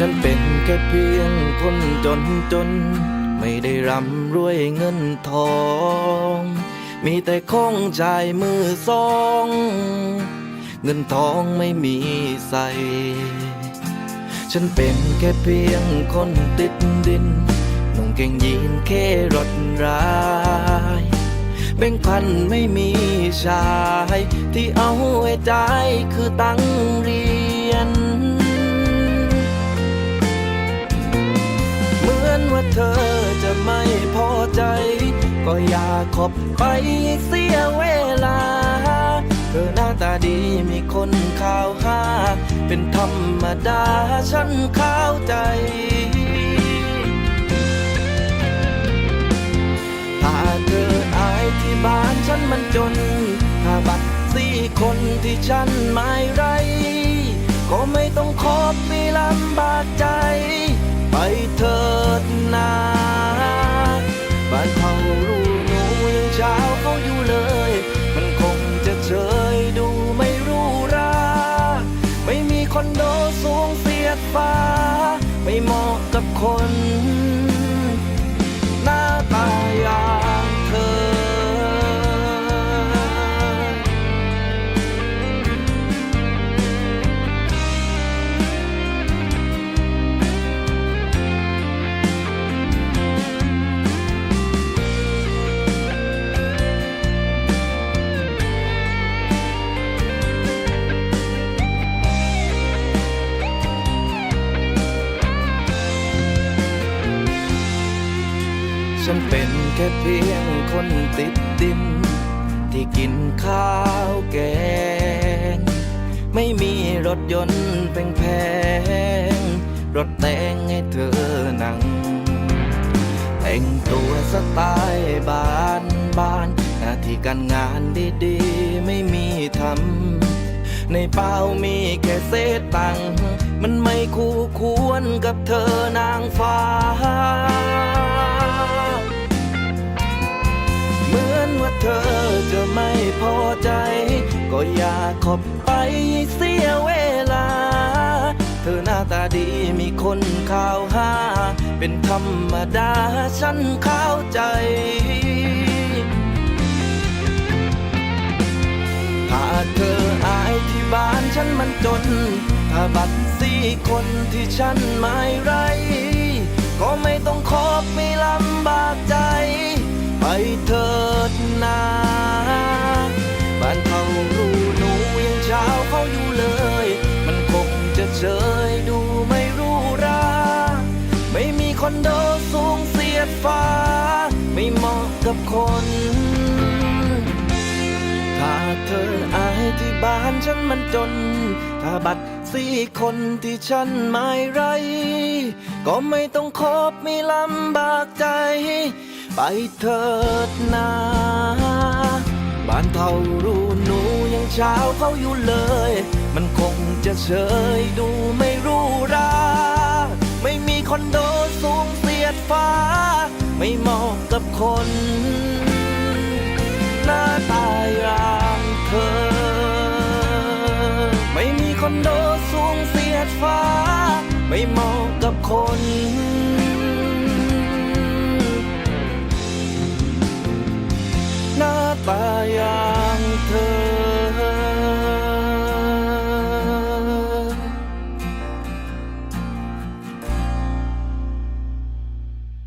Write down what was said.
ฉันเป็นแค่เพียงคนจนจน ไม่ได้ร่ำรวยเงินทอง มีแต่ของจ่ายมือสอง เงินทองไม่มีใส่ฉันเป็นแค่เพียงคนติดดินนุ่งเกงยีนแค่รถร้ายแบ่งพันไม่มีชาย ที่เอาไว้ใจคือตังเรียน ก็อย่าขอบไปเสียเวลา เธอหน้าตาดีมีคนข่าวหา เป็นธรรมดาฉันเข้าใจ ถ้าเธออายที่บ้านฉันมันจน ถ้าบัตรสี่คนที่ฉันไม่ไร ก็ไม่ต้องขอบมีลำบากใจ ไปเถิดนา ฟ้า ไม่เหมาะกับคน ค่เพียงคนติดดินที่กินข้าวแกง ไม่มีรถยนต์แพงๆรถแต่งให้เธอนั่งแต่งตัวสไตล์บ้านบ้านหน้าที่การงานดีๆ ไม่มีทำในเป้ามีแค่เศษตัง มันไม่คู่ควรกับเธอนางฟ้า ก็อย่าขอบไปเสียเวลา เธอหน้าตาดีมีคนข่าวหา เป็นธรรมดาฉันเข้าใจถ้าเธออายที่บ้านฉันมันจน ถ้าบัตรสี่คนที่ฉันไม่ไร ก็ไม่ต้องขอบไม่ลำบากใจ อนโดสูงเสียดฟ้า ไม่เหมาะกับคน ถ้าเธออายที่บ้านฉันมันจน ถ้าบัตรสี่คนที่ฉันไม่ไร ก็ไม่ต้องคบไม่ลำบากใจ ไปเถิดนาบ้านเท่ารู้หนูยังเช้าเขาอยู่เลย มันคงจะเฉยดูไม่รู้รา ไม่มีคอนโด สูงเสียดฟ้า ไม่เหมาะกับคน หน้าตาอย่างเธอ ไม่มีคอนโดสูงเสียดฟ้า ไม่เหมาะกับคน